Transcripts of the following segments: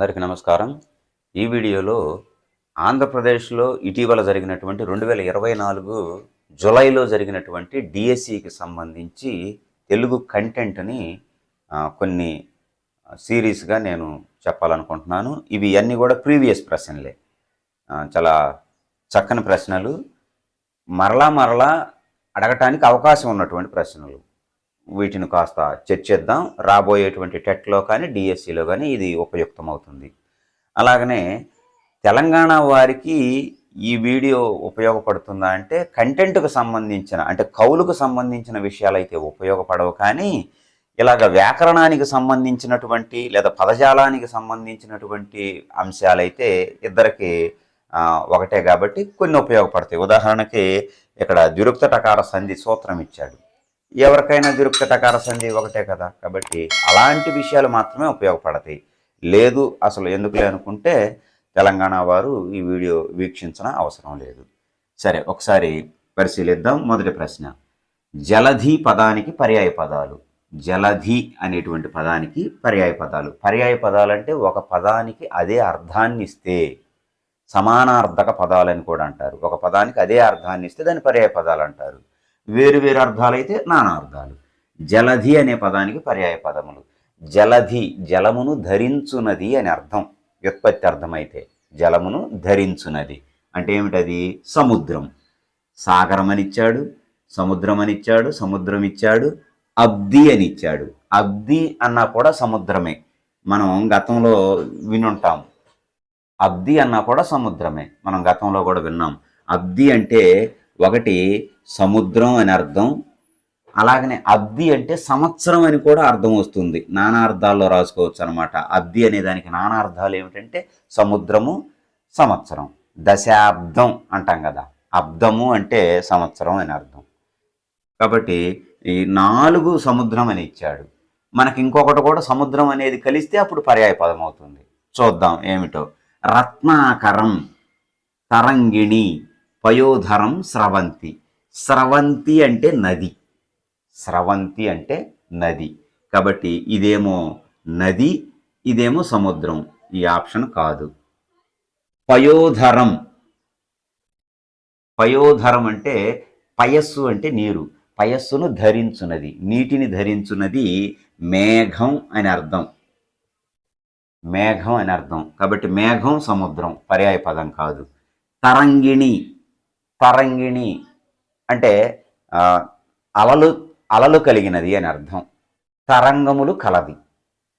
అందరికీ నమస్కారం. ఈ వీడియోలో ఆంధ్రప్రదేశ్లో ఇటీవల జరిగినటువంటి రెండు వేల ఇరవై నాలుగు జులైలో జరిగినటువంటి డిఎస్సికి సంబంధించి తెలుగు కంటెంట్ని కొన్ని సిరీస్గా నేను చెప్పాలనుకుంటున్నాను. ఇవి అన్నీ కూడా ప్రీవియస్ ప్రశ్నలే. చాలా చక్కని ప్రశ్నలు. మరలా మరలా అడగటానికి అవకాశం ఉన్నటువంటి ప్రశ్నలు. వీటిని కాస్త చర్చిద్దాం రాబోయేటువంటి టెట్లో కానీ డిఎస్సిలో కానీ ఇది ఉపయుక్తమవుతుంది. అలాగనే తెలంగాణ వారికి ఈ వీడియో ఉపయోగపడుతుందా అంటే కంటెంట్కు సంబంధించిన అంటే కౌలుకు సంబంధించిన విషయాలైతే ఉపయోగపడవు కానీ ఇలాగ వ్యాకరణానికి సంబంధించినటువంటి లేదా పదజాలానికి సంబంధించినటువంటి అంశాలైతే ఇద్దరికి ఒకటే కాబట్టి కొన్ని ఉపయోగపడతాయి. ఉదాహరణకి ఇక్కడ దురుక్త టకార సంధి సూత్రం ఇచ్చాడు. ఎవరికైనా దిరుక్తటకార సంధి ఒకటే కదా. కాబట్టి అలాంటి విషయాలు మాత్రమే ఉపయోగపడతాయి. లేదు అసలు ఎందుకులే అనుకుంటే తెలంగాణ వారు ఈ వీడియో వీక్షించిన అవసరం లేదు. సరే ఒకసారి పరిశీలిద్దాం. మొదటి ప్రశ్న. జలధి పదానికి పర్యాయ పదాలు. జలధి అనేటువంటి పదానికి పర్యాయ పదాలు. పర్యాయ పదాలు అంటే ఒక పదానికి అదే అర్థాన్ని ఇస్తే సమానార్థక పదాలని కూడా అంటారు. ఒక పదానికి అదే అర్థాన్ని ఇస్తే దాన్ని పర్యాయ పదాలు అంటారు. వేరు వేరు అర్థాలైతే నానా అర్థాలు. జలధి అనే పదానికి పర్యాయ పదములు. జలధి జలమును ధరించునది అని అర్థం. వ్యుత్పత్తి అర్థమైతే జలమును ధరించునది. అంటే ఏమిటది? సముద్రం. సాగరం అనిచ్చాడు సముద్రం అనిచ్చాడు సముద్రం ఇచ్చాడు అబ్ది అని ఇచ్చాడు అబ్ది అన్నా కూడా సముద్రమే. మనం గతంలో వినుంటాం. అబ్ది అన్నా కూడా సముద్రమే. మనం గతంలో కూడా విన్నాం. అబ్ది అంటే ఒకటి సముద్రం అని అర్థం. అలాగనే అబ్ది అంటే సంవత్సరం అని కూడా అర్థం వస్తుంది. నానా అర్థాల్లో రాసుకోవచ్చు అనమాట అబ్ది అనే దానికి నానా అర్థాలు ఏమిటంటే సముద్రము సంవత్సరం. దశాబ్దం అంటాం కదా. అబ్దము అంటే సంవత్సరం అని అర్థం. కాబట్టి ఈ నాలుగు సముద్రం అని ఇచ్చాడు. మనకి ఇంకొకటి కూడా సముద్రం అనేది కలిస్తే అప్పుడు పర్యాయ పదం అవుతుంది. చూద్దాం ఏమిటో. రత్నాకరం తరంగిణి. పయోధరం స్రవంతి. స్రవంతి అంటే నది. స్రవంతి అంటే నది. కాబట్టి ఇదేమో నది ఇదేమో సముద్రం. ఈ ఆప్షన్ కాదు. పయోధరం. పయోధరం అంటే పయస్సు అంటే నీరు. పయస్సును ధరించున్నది నీటిని ధరించున్నది మేఘం అని అర్థం. మేఘం అని అర్థం. కాబట్టి మేఘం సముద్రం. పర్యాయ పదం కాదు. తరంగిణి. తరంగిణి అంటే అలలు అలలు కలిగినది అని అర్థం. తరంగములు కలది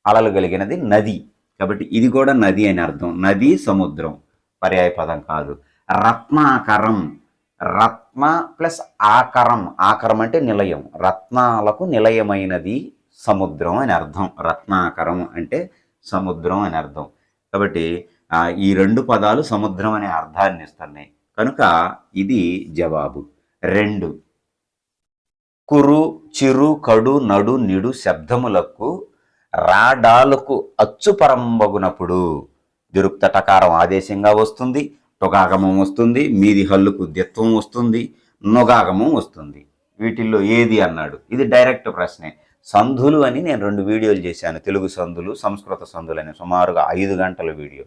అలలు కలిగినది నది. కాబట్టి ఇది కూడా నది అని అర్థం. నది సముద్రం. పర్యాయ పదం కాదు. రత్నాకరం. రత్న ప్లస్ ఆకరం. ఆకరం అంటే నిలయం. రత్నాలకు నిలయమైనది సముద్రం అని అర్థం. రత్నాకరం అంటే సముద్రం అని అర్థం. కాబట్టి ఈ రెండు పదాలు సముద్రం అనే అర్థాన్ని ఇస్తున్నాయి. కనుక ఇది జవాబు రెండు. కురు చిరు కడు నడు నిడు శబ్దములకు రాడాలకు అచ్చు పరంబగునప్పుడు దిరుక్త టకారం ఆదేశంగా వస్తుంది టొగాగమం వస్తుంది మీది హల్లుకు దిత్వం వస్తుంది నొగాగమం వస్తుంది. వీటిల్లో ఏది అన్నాడు? ఇది డైరెక్ట్ ప్రశ్నే. సంధులు అని నేను రెండు వీడియోలు చేశాను. తెలుగు సంధులు సంస్కృత సంధులు అని సుమారుగా ఐదు గంటల వీడియో.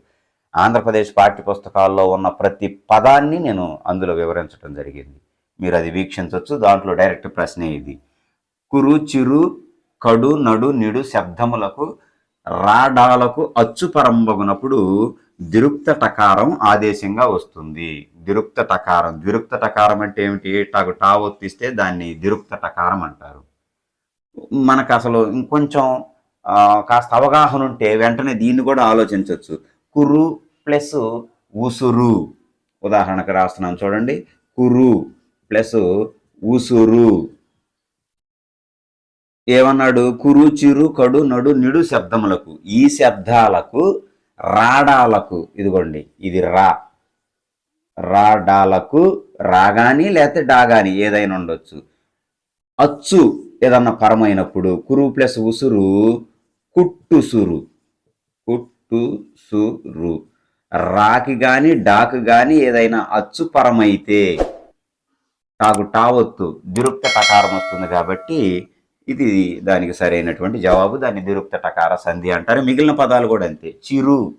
ఆంధ్రప్రదేశ్ పాఠ్య పుస్తకాల్లో ఉన్న ప్రతి పదాన్ని నేను అందులో వివరించడం జరిగింది. మీరు అది వీక్షించవచ్చు దాంట్లో డైరెక్ట్ ప్రశ్నే ఇది. కురు చిరు కడు నడు నిడు శబ్దములకు రాడాలకు అచ్చు పరంబగునప్పుడు దిరుక్త టకారం ఆదేశంగా వస్తుంది. దిరుక్త టకారం. దిరుక్త టకారం అంటే ఏమిటి? టాకు టా ఒత్తిస్తే దాన్ని దిరుక్త టకారం అంటారు. మనకు అసలు ఇంకొంచెం కాస్త అవగాహన ఉంటే వెంటనే దీన్ని కూడా ఆలోచించవచ్చు కురు ప్లస్ ఉసురు ఉదాహరణకు రాస్తున్నాం చూడండి. కురు ప్లస్ ఉసురు ఏమన్నాడు? కురు చిరు కడు నడు నిడు శబ్దములకు ఈ శబ్దాలకు రాడాలకు ఇదిగోండి ఇది రా. రాడాలకు రాగాని లేకపోతే డాగాని ఏదైనా ఉండొచ్చు. అచ్చు ఏదన్నా పరమైనప్పుడు కురు ప్లస్ ఉసురు కుట్టుసురు. కుట్టుసురు. రాకి గాని డాకు గాని ఏదైనా అచ్చు పరమైతే టాకు టావొత్తు దిరుక్త టకారం వస్తుంది కాబట్టి ఇది దానికి సరైనటువంటి జవాబు. దాన్ని దురుక్త టకార సంధి అంటారు. మిగిలిన పదాలు కూడా అంతే. చిరు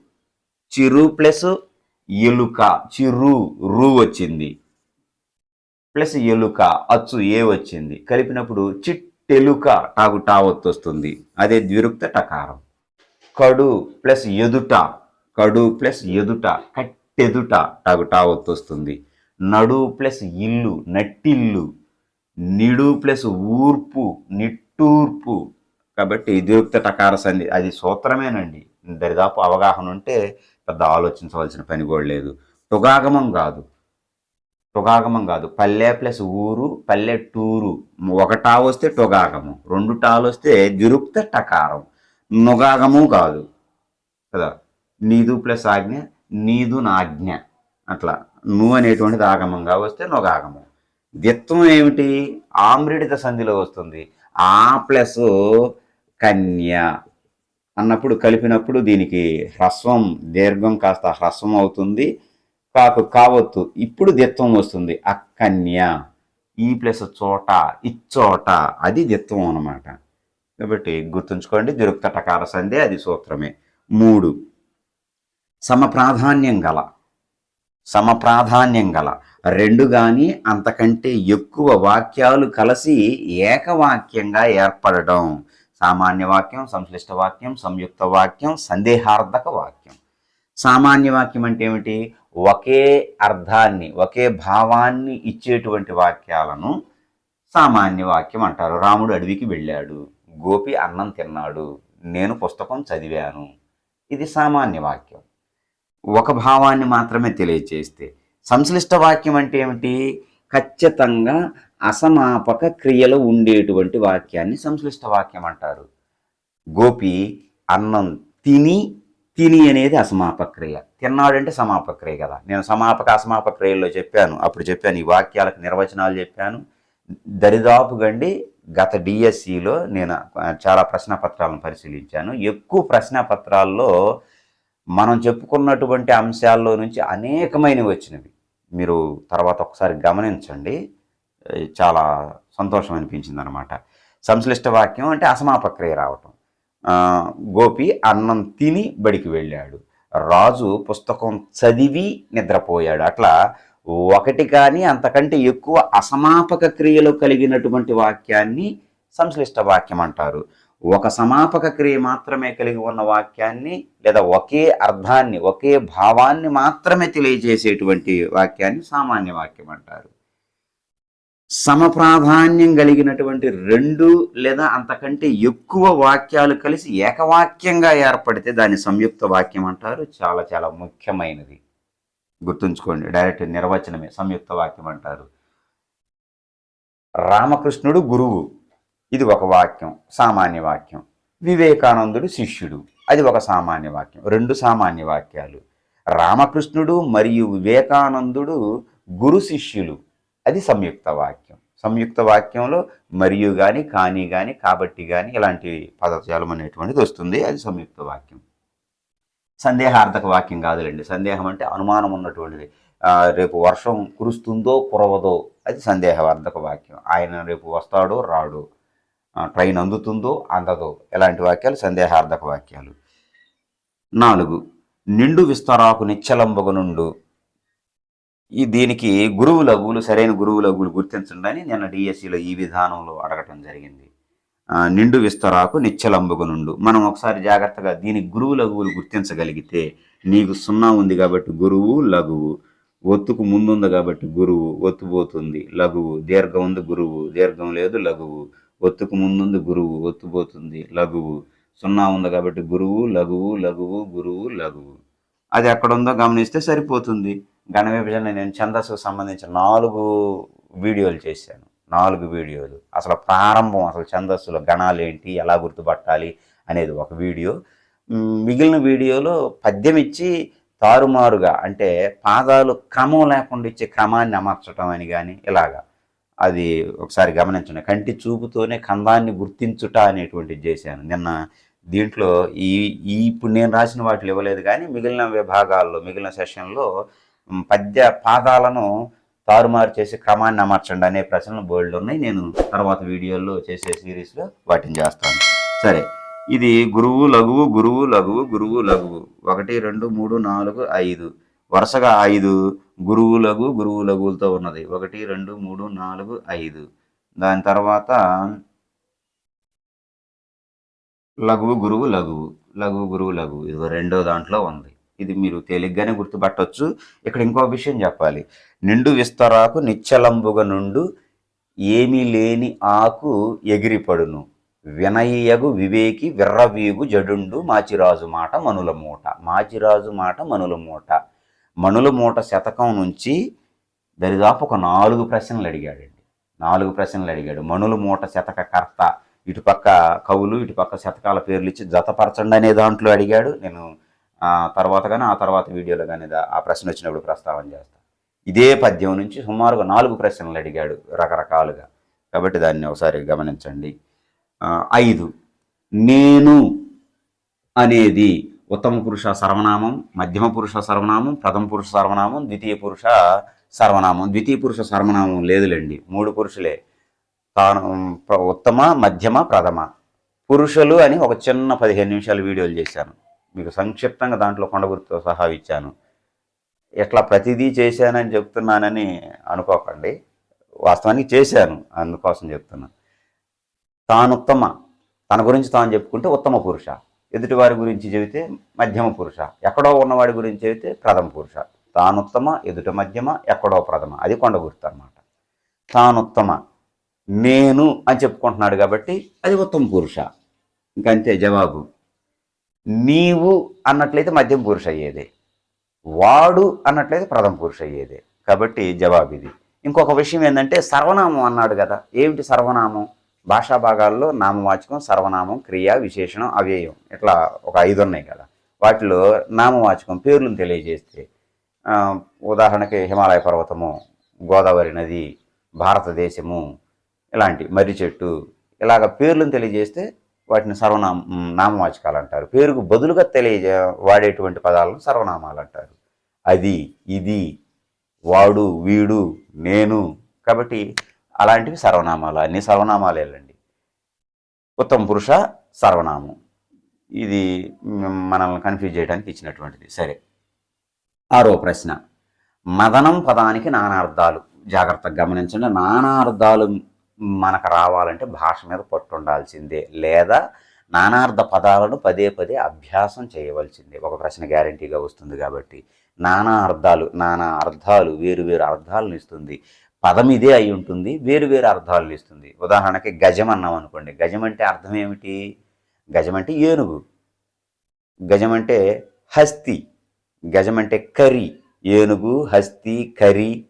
చిరు ప్లస్ ఎలుక. చిరు రు వచ్చింది. ప్లస్ ఎలుక అచ్చు ఏ వచ్చింది? కలిపినప్పుడు చిట్టెలుక టాగు టావత్తు వస్తుంది. అదే ద్విరుక్త టకారం. కడు ప్లస్ ఎదుట కడు ప్లస్ ఎదుట కట్టెదుట టాగు టా వస్తుంది నడు ప్లస్ ఇల్లు నట్టిల్లు. నిడు ప్లస్ ఊర్పు నిట్టూర్పు. కాబట్టి ద్విరుక్త టకార సంధి అది సూత్రమేనండి. దరిదాపు అవగాహన ఉంటే పెద్ద ఆలోచించవలసిన పని కూడా లేదు. టుగాగమం కాదు. టుగాగమం కాదు. పల్లె ప్లస్ ఊరు పల్లె టూరు. ఒకటా వస్తే టుగాగము రెండు టాలు వస్తే దిరుక్త టకారం. నుగాగము కాదు. కదా? నీదు ప్లస్ ఆజ్ఞ నీదు నాజ్ఞ అట్లా. ను అనేటువంటిది ఆగమంగా వస్తే నొగాగము ద్విత్వం ఏమిటి? ఆమ్రిడిత సంధిలో వస్తుంది. ఆ ప్లస్ కన్య. అన్నప్పుడు కలిపినప్పుడు దీనికి హ్రస్వం దీర్ఘం కాస్త హ్రస్వం అవుతుంది. కాకు కావత్తు. ఇప్పుడు దిత్వం వస్తుంది. అక్కన్య. ఈ ప్లస్ చోట ఇచ్చోట. అది దిత్వం అనమాట కాబట్టి గుర్తుంచుకోండి దిరుక్త టకార సంధి అది సూత్రమే. మూడు. సమప్రాధాన్యం గల సమప్రాధాన్యం గల రెండు కానీ అంతకంటే ఎక్కువ వాక్యాలు కలిసి ఏకవాక్యంగా ఏర్పడడం. సామాన్య వాక్యం సంశ్లిష్ట వాక్యం సంయుక్త వాక్యం సందేహార్థక వాక్యం. సామాన్య వాక్యం అంటే ఏమిటి? ఒకే అర్థాన్ని ఒకే భావాన్ని ఇచ్చేటువంటి వాక్యాలను సామాన్య వాక్యం అంటారు. రాముడు అడవికి వెళ్ళాడు. గోపి అన్నం తిన్నాడు. నేను పుస్తకం చదివాను. ఇది సామాన్య వాక్యం. ఒక భావాన్ని మాత్రమే తెలియచేస్తే. సంశ్లిష్ట వాక్యం అంటే ఏమిటి? ఖచ్చితంగా అసమాపక క్రియలో ఉండేటువంటి వాక్యాన్ని సంశ్లిష్ట వాక్యం అంటారు. గోపి అన్నం తిని తిని అనేది అసమాపక క్రియ. తిన్నాడంటే సమాపక్రియ కదా. నేను సమాపక అసమాపక క్రియల్లో చెప్పాను. అప్పుడు చెప్పాను ఈ వాక్యాలకు నిర్వచనాలు చెప్పాను. దరిదాపు గండి గత డిఎస్సిలో నేను చాలా ప్రశ్న పత్రాలను పరిశీలించాను. ఎక్కువ ప్రశ్న పత్రాల్లో మనం చెప్పుకున్నటువంటి అంశాల్లో నుంచి అనేకమైనవి వచ్చినవి. మీరు తర్వాత ఒకసారి గమనించండి. చాలా సంతోషం అనిపించింది అనమాట సంశ్లిష్ట వాక్యం అంటే అసమాపక్రియ రావటం. గోపి అన్నం తిని బడికి వెళ్ళాడు. రాజు పుస్తకం చదివి నిద్రపోయాడు. అట్లా ఒకటి కానీ అంతకంటే ఎక్కువ అసమాపక క్రియలు కలిగినటువంటి వాక్యాన్ని సంశ్లిష్ట వాక్యం అంటారు. ఒక సమాపక క్రియ మాత్రమే కలిగి ఉన్న వాక్యాన్ని లేదా ఒకే అర్థాన్ని ఒకే భావాన్ని మాత్రమే తెలియజేసేటువంటి వాక్యాన్ని సామాన్య వాక్యం అంటారు. సమప్రాధాన్యం కలిగినటువంటి రెండు లేదా అంతకంటే ఎక్కువ వాక్యాలు కలిసి ఏకవాక్యంగా ఏర్పడితే దాన్ని సంయుక్త వాక్యం అంటారు. చాలా చాలా ముఖ్యమైనది. గుర్తుంచుకోండి డైరెక్ట్ నిర్వచనమే సంయుక్త వాక్యం అంటారు. రామకృష్ణుడు గురువు. ఇది ఒక వాక్యం సామాన్య వాక్యం. వివేకానందుడు శిష్యుడు. అది ఒక సామాన్య వాక్యం. రెండు సామాన్య వాక్యాలు. రామకృష్ణుడు మరియు వివేకానందుడు గురు శిష్యులు. అది సంయుక్త వాక్యం. సంయుక్త వాక్యంలో మరియు కానీ కానీ కానీ కాబట్టి కానీ ఇలాంటి పదజాలం అనేటువంటిది వస్తుంది. అది సంయుక్త వాక్యం. సందేహార్థక వాక్యం కాదులేండి. సందేహం అంటే అనుమానం ఉన్నటువంటిది. రేపు వర్షం కురుస్తుందో కురవదో అది సందేహార్థక వాక్యం. ఆయన రేపు వస్తాడో రాడో. ట్రైన్ అందుతుందో అందదో ఇలాంటి వాక్యాలు? సందేహార్థక వాక్యాలు. నాలుగు నిండు విస్తరాకు నిచ్చలంబగు నుండు. ఈ దీనికి గురువు లఘువులు సరైన గురువు లఘువులు గుర్తించండి అని నిన్న డిఎస్సిలో ఈ విధానంలో అడగటం జరిగింది. నిండు విస్తరాకు నిచ్చలంబగు నుండు. మనం ఒకసారి జాగ్రత్తగా దీనికి గురువు లఘువులు గుర్తించగలిగితే నీకు సున్నా ఉంది కాబట్టి గురువు లఘువు. ఒత్తుకు ముందుంది కాబట్టి గురువు. ఒత్తుపోతుంది లఘువు. దీర్ఘం ఉంది గురువు. దీర్ఘం లేదు లఘువు. ఒత్తుకు ముందుంది గురువు ఒత్తుపోతుంది లఘువు. సున్నా ఉంది కాబట్టి గురువు లఘువు లఘువు గురువు లఘువు. అది ఎక్కడ ఉందో గమనిస్తే సరిపోతుంది. ఘన విభజన నేను ఛందస్సుకు సంబంధించిన నాలుగు వీడియోలు చేశాను. నాలుగు వీడియోలు. అసలు ప్రారంభం అసలు ఛందస్సులో గణాలు ఏంటి ఎలా గుర్తుపట్టాలి అనేది ఒక వీడియో. మిగిలిన వీడియోలో పద్యం ఇచ్చి తారుమారుగా అంటే పాదాలు క్రమం లేకుండా ఇచ్చే క్రమాన్ని అమర్చటం అని కానీ ఇలాగా. అది ఒకసారి గమనించండి. కంటి చూపుతోనే కందాన్ని గుర్తించుట అనేటువంటిది చేశాను. నిన్న దీంట్లో ఈ ఈ ఇప్పుడు నేను రాసిన వాటిలో ఇవ్వలేదు కానీ మిగిలిన విభాగాల్లో మిగిలిన సెషన్లో పద్య పాదాలను తారుమారు చేసి క్రమాన్ని అమర్చండి అనే ప్రశ్నలు బోల్డ్ ఉన్నాయి. నేను తర్వాత వీడియోల్లో చేసే సిరీస్లో వాటిని చేస్తాను. సరే ఇది గురువు లఘువు గురువు లఘువు గురువు లఘువు. ఒకటి రెండు మూడు నాలుగు ఐదు. వరుసగా ఐదు గురువు లఘు గురువు లఘువులతో ఉన్నది. ఒకటి రెండు మూడు నాలుగు ఐదు. దాని తర్వాత లఘువు గురువు లఘువు లఘువు గురువు లఘువు ఇది రెండో దాంట్లో ఉంది. ఇది మీరు తేలిగ్గానే గుర్తుపట్టవచ్చు ఇక్కడ ఇంకో విషయం చెప్పాలి. నిండు విస్తరాకు నిచ్చలంబుగ నుండు ఏమీ లేని ఆకు ఎగిరిపడును. వినయ్యగు వివేకి విర్రవీగు జడుండు మాచిరాజు మాట మనుల మూట. మాచిరాజు మాట మనుల మూట. మణుల మూట శతకం నుంచి దరిదాపు ఒక నాలుగు ప్రశ్నలు అడిగాడండి. నాలుగు ప్రశ్నలు అడిగాడు. మణుల మూట శతక కర్త ఇటుపక్క కవులు ఇటుపక్క శతకాల పేర్లు ఇచ్చి జతపరచండి అనే దాంట్లో అడిగాడు. నేను తర్వాత కానీ ఆ తర్వాత వీడియోలో కానీ ఆ ప్రశ్న వచ్చినప్పుడు ప్రస్తావన చేస్తాను ఇదే పద్యం నుంచి సుమారుగా నాలుగు ప్రశ్నలు అడిగాడు రకరకాలుగా. కాబట్టి దాన్ని ఒకసారి గమనించండి. ఐదు. నేను అనేది ఉత్తమ పురుష సర్వనామం మధ్యమ పురుష సర్వనామం ప్రథమ పురుష సర్వనామం ద్వితీయ పురుష సర్వనామం. ద్వితీయ పురుష సర్వనామం లేదులేండి మూడు పురుషులే. తాను ఉత్తమ మధ్యమ ప్రథమ. పురుషులు అని ఒక చిన్న పదిహేను నిమిషాలు వీడియోలు చేశాను. మీకు సంక్షిప్తంగా దాంట్లో కొండ సహా ఇచ్చాను. ఎట్లా ప్రతిదీ చేశానని చెప్తున్నానని అనుకోకండి. వాస్తవానికి చేశాను అందుకోసం చెప్తున్నాను తాను ఉత్తమ తన గురించి తాను చెప్పుకుంటే ఉత్తమ పురుష. ఎదుటివారి గురించి చెబితే మధ్యమ పురుష ఎక్కడో ఉన్నవాడి గురించి చెబితే ప్రథమ పురుష. తానుత్తమ ఎదుట మధ్యమ ఎక్కడో ప్రథమ. అది కొండ గుర్తు అనమాట తానుత్తమ నేను అని చెప్పుకుంటున్నాడు కాబట్టి అది ఉత్తమ పురుష. ఇంకంతే జవాబు. నీవు అన్నట్లయితే మధ్యమ పురుష అయ్యేదే. వాడు అన్నట్లయితే ప్రథమ పురుష అయ్యేదే. కాబట్టి జవాబు ఇది. ఇంకొక విషయం ఏంటంటే సర్వనామం అన్నాడు కదా. ఏమిటి సర్వనామం? భాషా భాగాల్లో నామవాచకం సర్వనామం క్రియ విశేషణం అవ్యయం ఇట్లా ఒక ఐదు ఉన్నాయి కదా. వాటిలో నామవాచకం పేర్లను తెలియజేస్తే ఉదాహరణకి హిమాలయ పర్వతము గోదావరి నది భారతదేశము ఇలాంటి మర్రి చెట్టు ఇలాగ పేర్లను తెలియజేస్తే వాటిని సర్వనామ నామవాచకాలు అంటారు. పేరుకు బదులుగా తెలియజే వాడేటువంటి పదాలను సర్వనామాలు అంటారు. అది ఇది వాడు వీడు నేను కాబట్టి అలాంటివి సర్వనామాలు. అన్ని సర్వనామాలేలండి ఉత్తమ పురుష సర్వనామం. ఇది మనల్ని కన్ఫ్యూజ్ చేయడానికి ఇచ్చినటువంటిది. సరే. ఆరో ప్రశ్న. మదనం పదానికి నానార్థాలు జాగ్రత్తగా గమనించండి. నానార్థాలు మనకు రావాలంటే భాష మీద పట్టు ఉండాల్సిందే లేదా నానార్థ పదాలను పదే పదే అభ్యాసం చేయవలసిందే. ఒక ప్రశ్న గ్యారంటీగా వస్తుంది కాబట్టి. నానా అర్థాలు నానా అర్థాలు వేరు వేరు అర్థాలను ఇస్తుంది. పదం ఇదే అయి ఉంటుంది వేరు వేరు అర్థాలను ఇస్తుంది. ఉదాహరణకి గజం అన్నాం అనుకోండి. గజం అంటే అర్థం ఏమిటి? గజం అంటే ఏనుగు. గజం అంటే హస్తి. గజం అంటే కరి ఏనుగు హస్తి కరి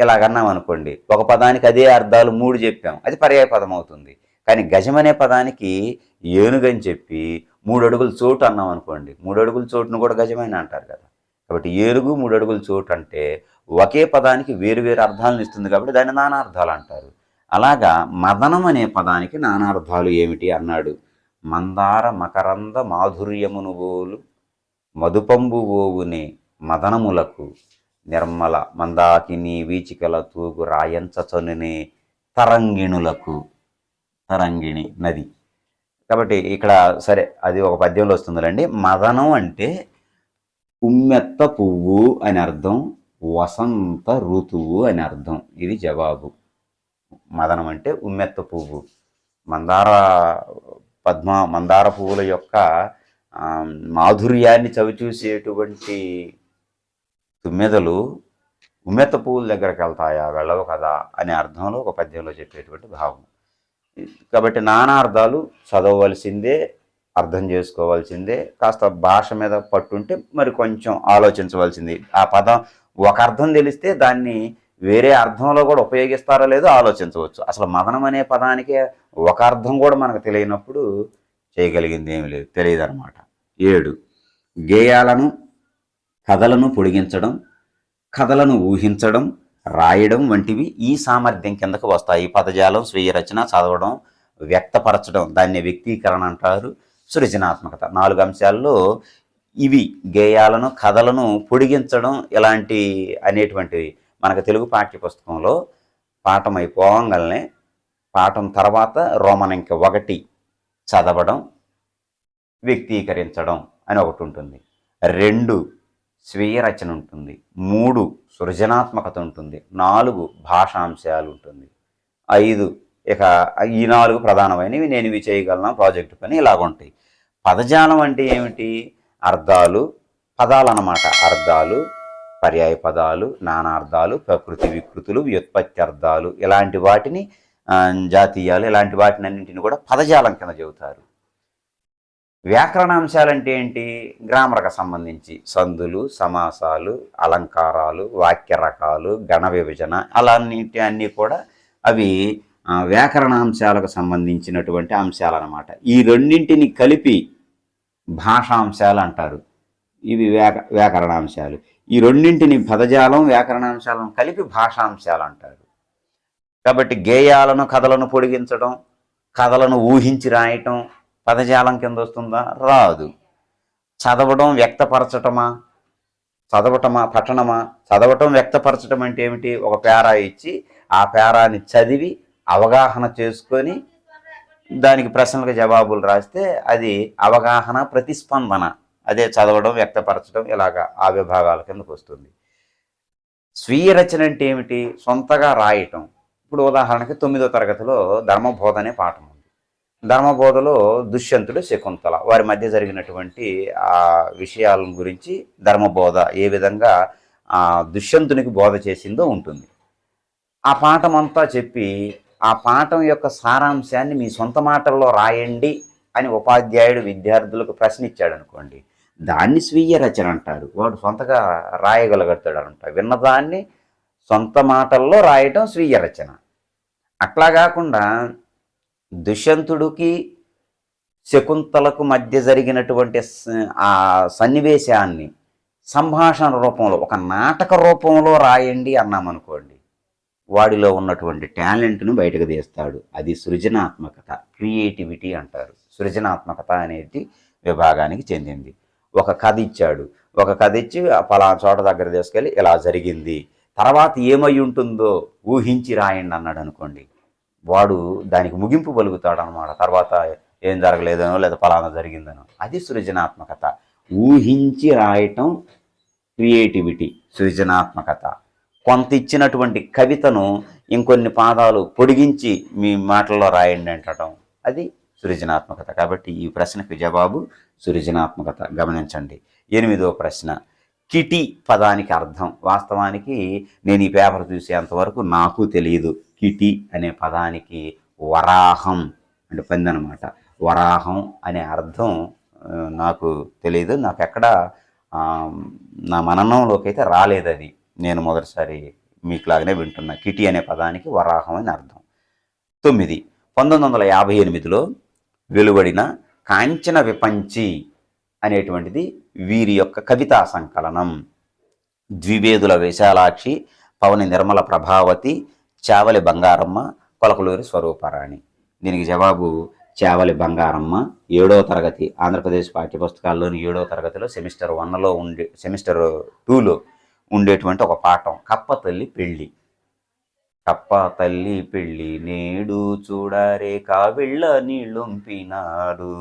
ఇలాగన్నాం అనుకోండి. ఒక పదానికి అదే అర్థాలు మూడు చెప్పాం. అది పర్యాయ పదం అవుతుంది. కానీ గజం అనే పదానికి ఏనుగని చెప్పి మూడు అడుగుల చోటు అన్నాం అనుకోండి. మూడు అడుగుల చోటును కూడా గజమైన అంటారు కదా. కాబట్టి ఏనుగు మూడు అడుగుల చోటు అంటే ఒకే పదానికి వేరు వేరు అర్థాలను ఇస్తుంది కాబట్టి దాన్ని నానార్థాలు అంటారు. అలాగా మదనం అనే పదానికి నానార్థాలు ఏమిటి అన్నాడు. మందార మకరంద మాధుర్యమును బోలు మధుపంబు ఓవునే మదనములకు నిర్మల మందాకిని వీచికల తూగు రాయంచచనునే తరంగిణులకు తరంగిణి నది. కాబట్టి ఇక్కడ సరే అది ఒక పద్యంలో వస్తుందిలండి. మదనం అంటే ఉమ్మెత్త పువ్వు అని అర్థం. వసంత ఋతువు అని అర్థం. ఇది జవాబు. మదనం అంటే ఉమ్మెత్త పువ్వు. మందార పద్మ మందార పువ్వుల యొక్క మాధుర్యాన్ని చవిచూసేటువంటి తుమ్మెదలు ఉమ్మెత్త పువ్వుల దగ్గరకు వెళ్తాయా? వెళ్ళవు కదా? అనే అర్థంలో ఒక పద్యంలో చెప్పేటువంటి భావం. కాబట్టి నానా అర్థాలు చదవవలసిందే అర్థం చేసుకోవాల్సిందే. కాస్త భాష మీద పట్టుంటే మరి కొంచెం ఆలోచించవలసింది. ఆ పదం ఒక అర్థం తెలిస్తే దాన్ని వేరే అర్థంలో కూడా ఉపయోగిస్తారో లేదో ఆలోచించవచ్చు. అసలు మదనం అనే పదానికి ఒక అర్థం కూడా మనకు తెలియనప్పుడు చేయగలిగింది ఏమి లేదు. తెలియదు అనమాట ఏడు. గేయాలను కథలను పొడిగించడం కథలను ఊహించడం రాయడం వంటివి ఈ సామర్థ్యం కిందకు వస్తాయి. పదజాలం స్వీయ రచన చదవడం వ్యక్తపరచడం దాన్ని వ్యక్తీకరణ అంటారు. సృజనాత్మకత. నాలుగు అంశాల్లో ఇవి గేయాలను కథలను పొడిగించడం ఇలాంటి అనేటువంటివి మనకు తెలుగు పాఠ్యపుస్తకంలో పాఠం అయిపోగానే పాఠం తర్వాత రోమన్ ఇంక ఒకటి చదవడం వ్యక్తీకరించడం అని ఒకటి ఉంటుంది. రెండు స్వీయ రచన ఉంటుంది. మూడు సృజనాత్మకత ఉంటుంది. నాలుగు భాషాంశాలు ఉంటుంది. ఐదు ఇక ఈ నాలుగు ప్రధానమైనవి. నేను ఇవి చేయగలను? ప్రాజెక్టు పని ఇలాగ ఉంటాయి పదజాలం అంటే ఏమిటి? అర్థాలు పదాలు అన్నమాట అర్థాలు పర్యాయ పదాలు నానార్థాలు ప్రకృతి వికృతులు వ్యుత్పత్తి అర్థాలు ఇలాంటి వాటిని జాతీయాలు ఇలాంటి వాటిని అన్నింటిని కూడా పదజాలం కింద చెబుతారు. వ్యాకరణాంశాలు అంటే ఏంటి? గ్రామర్కి సంబంధించి సందులు సమాసాలు అలంకారాలు వాక్య రకాలు గణ విభజన అలాంటి అన్నీ కూడా అవి వ్యాకరణ వ్యాకరణాంశాలకు సంబంధించినటువంటి అంశాలన్నమాట. ఈ రెండింటిని కలిపి భాషాంశాలు అంటారు ఇవి వ్యాక వ్యాకరణాంశాలు. ఈ రెండింటిని పదజాలం వ్యాకరణాంశాలను కలిపి భాషాంశాలు అంటారు కాబట్టి గేయాలను కథలను పొడిగించడం కథలను ఊహించి రాయటం పదజాలం కింద వస్తుందా రాదు. చదవడం వ్యక్తపరచటమా? చదవటమా? పఠనమా? చదవటం వ్యక్తపరచడం అంటే ఏమిటి? ఒక పేరా ఇచ్చి ఆ పేరాని చదివి అవగాహన చేసుకొని దానికి ప్రశ్నలకు జవాబులు రాస్తే అది అవగాహన ప్రతిస్పందన. అదే చదవడం వ్యక్తపరచడం ఇలాగా ఆ విభాగాల కిందకు వస్తుంది. స్వీయ రచన అంటే ఏమిటి? సొంతగా రాయటం. ఇప్పుడు ఉదాహరణకి తొమ్మిదో తరగతిలో ధర్మబోధ అనే పాఠం ఉంది. ధర్మబోధలో దుష్యంతుడు శకుంతల. వారి మధ్య జరిగినటువంటి ఆ విషయాల గురించి ధర్మబోధ ఏ విధంగా ఆ దుష్యంతునికి బోధ చేసిందో ఉంటుంది. ఆ పాఠం అంతా చెప్పి ఆ పాఠం యొక్క సారాంశాన్ని మీ సొంత మాటల్లో రాయండి అని ఉపాధ్యాయుడు విద్యార్థులకు ప్రశ్న ఇచ్చాడు అనుకోండి దాన్ని స్వీయ రచన అంటారు. వాడు సొంతగా రాయగలుగుతాడు అనమాట విన్నదాన్ని సొంత మాటల్లో రాయటం స్వీయ రచన. అట్లా కాకుండా దుష్యంతుడికి శకుంతలకు మధ్య జరిగినటువంటి ఆ సన్నివేశాన్ని సంభాషణ రూపంలో ఒక నాటక రూపంలో రాయండి అన్నామనుకోండి. వాడిలో ఉన్నటువంటి టాలెంట్ను బయటకు తీస్తాడు. అది సృజనాత్మకత క్రియేటివిటీ అంటారు. సృజనాత్మకత అనేది విభాగానికి చెందింది. ఒక కథ ఇచ్చాడు. ఒక కథ ఇచ్చి ఆ పలానా చోట దగ్గర తీసుకెళ్ళి ఇలా జరిగింది. తర్వాత ఏమై ఉంటుందో ఊహించి రాయండి అన్నాడు అనుకోండి. వాడు దానికి ముగింపు పలుకుతాడు అనమాట తర్వాత ఏం జరగలేదనో లేదా ఫలానా జరిగిందనో. అది సృజనాత్మకత. ఊహించి రాయటం క్రియేటివిటీ సృజనాత్మకత. కొంత ఇచ్చినటువంటి కవితను ఇంకొన్ని పాదాలు పొడిగించి మీ మాటల్లో రాయండి అంటడం. అది సృజనాత్మకత. కాబట్టి ఈ ప్రశ్నకు జవాబు సృజనాత్మకత. గమనించండి. ఎనిమిదో ప్రశ్న. కిటి పదానికి అర్థం. వాస్తవానికి నేను ఈ పేపర్ చూసేంతవరకు నాకు తెలియదు కిటి అనే పదానికి వరాహం అంటే పంది అనమాట వరాహం అనే అర్థం నాకు తెలియదు నాకు ఎక్కడ నా మననంలోకి అయితే రాలేదు అది నేను మొదటిసారి మీకులాగానే వింటున్నా కిటి అనే పదానికి వరాహం అని అర్థం. తొమ్మిది పంతొమ్మిది వందల యాభై ఎనిమిదిలో వెలువడిన కాంచన విపంచి అనేటువంటిది వీరి యొక్క కవితా సంకలనం. ద్వివేదుల విశాలాక్షి పవని నిర్మల ప్రభావతి చావలి బంగారమ్మ కొలకలూరి స్వరూపరాణి. దీనికి జవాబు చావలి బంగారమ్మ. ఏడో తరగతి ఆంధ్రప్రదేశ్ పాఠ్యపుస్తకాల్లోని ఏడో తరగతిలో సెమిస్టర్ వన్లో ఉండే సెమిస్టర్ టూలో ఉండేటువంటి ఒక పాఠం. కప్ప తల్లి పెళ్ళి. కప్ప తల్లి పెళ్ళి నేడు చూడారే కావిళ్ళ నీళ్ళొంపినాడు.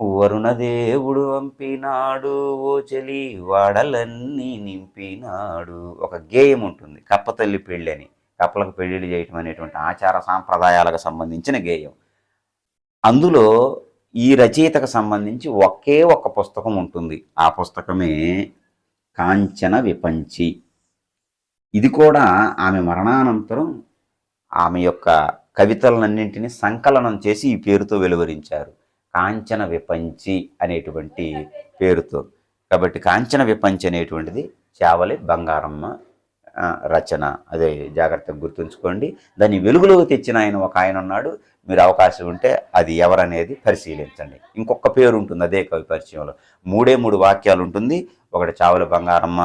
వరుణదేవుడు పంపినాడు ఓ చెలి వాడలన్నీ నింపినాడు. ఒక గేయం ఉంటుంది కప్ప తల్లి పెళ్ళి అని కప్పలకు పెళ్ళిళ్ళు చేయటం అనేటువంటి ఆచార సాంప్రదాయాలకు సంబంధించిన గేయం. అందులో ఈ రచయితకు సంబంధించి ఒకే ఒక పుస్తకం ఉంటుంది. ఆ పుస్తకమే కాంచన విపంచి. ఇది కూడా ఆమె మరణానంతరం ఆమె యొక్క కవితలన్నింటినీ సంకలనం చేసి ఈ పేరుతో వెలువరించారు. కాంచన విపంచి అనేటువంటి పేరుతో. కాబట్టి కాంచన విపంచి అనేటువంటిది చావలి బంగారమ్మ రచన. అదే జాగ్రత్తగా గుర్తుంచుకోండి. దాన్ని వెలుగులోకి తెచ్చిన ఆయన ఒక ఆయన ఉన్నాడు. మీరు అవకాశం ఉంటే అది ఎవరనేది పరిశీలించండి. ఇంకొక పేరు ఉంటుంది అదే కవి పరిచయంలో. మూడే మూడు వాక్యాలు ఉంటుంది. ఒకటి చావల బంగారమ్మ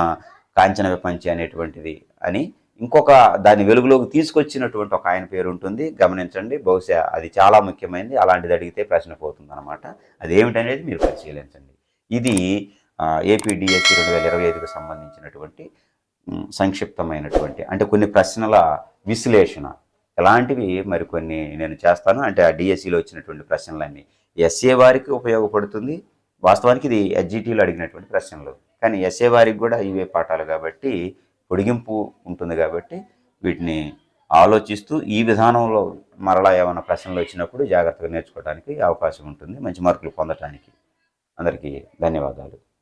కాంచన విపంచి అనేటువంటిది అని ఇంకొక దాన్ని వెలుగులోకి తీసుకొచ్చినటువంటి ఒక ఆయన పేరు ఉంటుంది. గమనించండి బహుశా అది చాలా ముఖ్యమైనది. అలాంటిది అడిగితే ప్రశ్న పోతుంది అనమాట అది ఏమిటనేది మీరు పరిశీలించండి. ఇది ఏపీడిఎస్సి రెండు వేల ఇరవై ఐదుకు సంబంధించినటువంటి సంక్షిప్తమైనటువంటి అంటే కొన్ని ప్రశ్నల విశ్లేషణ. ఎలాంటివి మరికొన్ని నేను చేస్తాను. అంటే ఆ డిఎస్సిలో వచ్చినటువంటి ప్రశ్నలన్నీ. ఎస్ఏ వారికి ఉపయోగపడుతుంది. వాస్తవానికి ఇది ఎస్జిటిలో అడిగినటువంటి ప్రశ్నలు. కానీ ఎస్ఏ వారికి కూడా ఇవే పాఠాలు కాబట్టి పొడిగింపు ఉంటుంది కాబట్టి వీటిని ఆలోచిస్తూ ఈ విధానంలో మరలా ఏమైనా ప్రశ్నలు వచ్చినప్పుడు జాగ్రత్తగా నేర్చుకోవడానికి అవకాశం ఉంటుంది. మంచి మార్కులు పొందటానికి అందరికీ ధన్యవాదాలు.